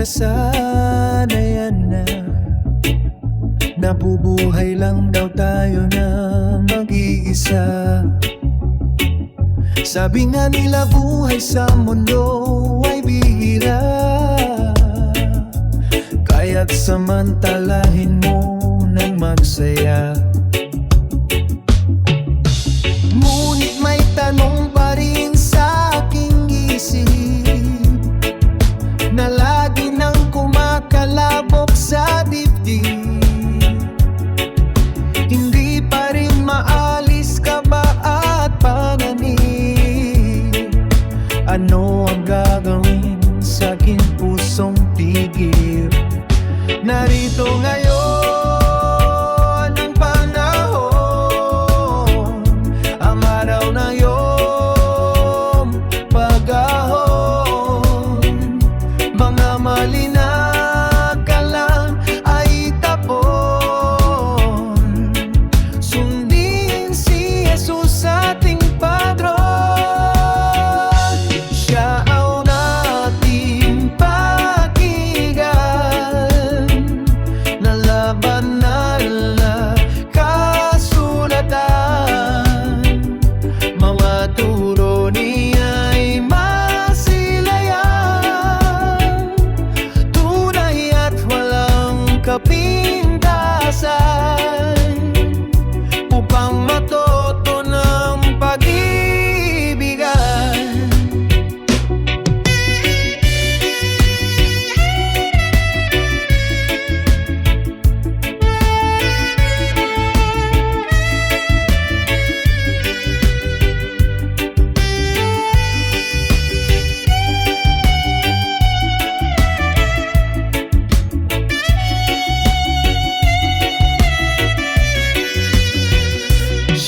Nasanayan na. Nabubuhay lang daw tayo na mag-iisa. Sabi nga nila buhay sa mundo ay bihira. Kaya't samantalahin mo ng magsaya aking pusong tigil. Narito ngayon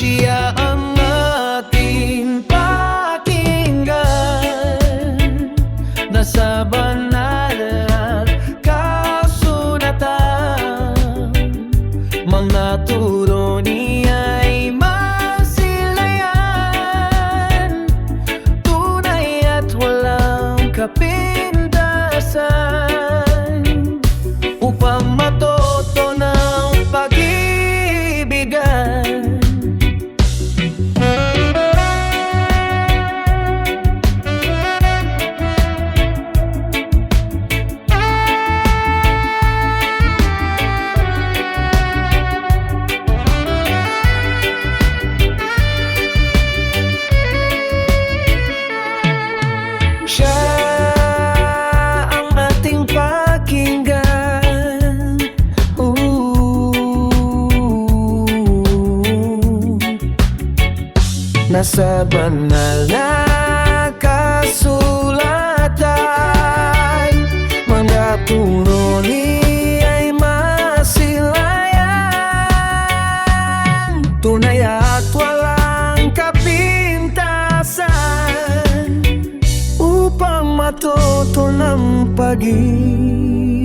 Siya ang ating pakinggan. Nasa banal at kasunatan Mga turo niya'y masilayan. Tunay at walang kapintasan Nasa banal na kasulatan Mga turo niya'y masilayan Tunay at walang kapintasan upang matoto ng pag-ibig.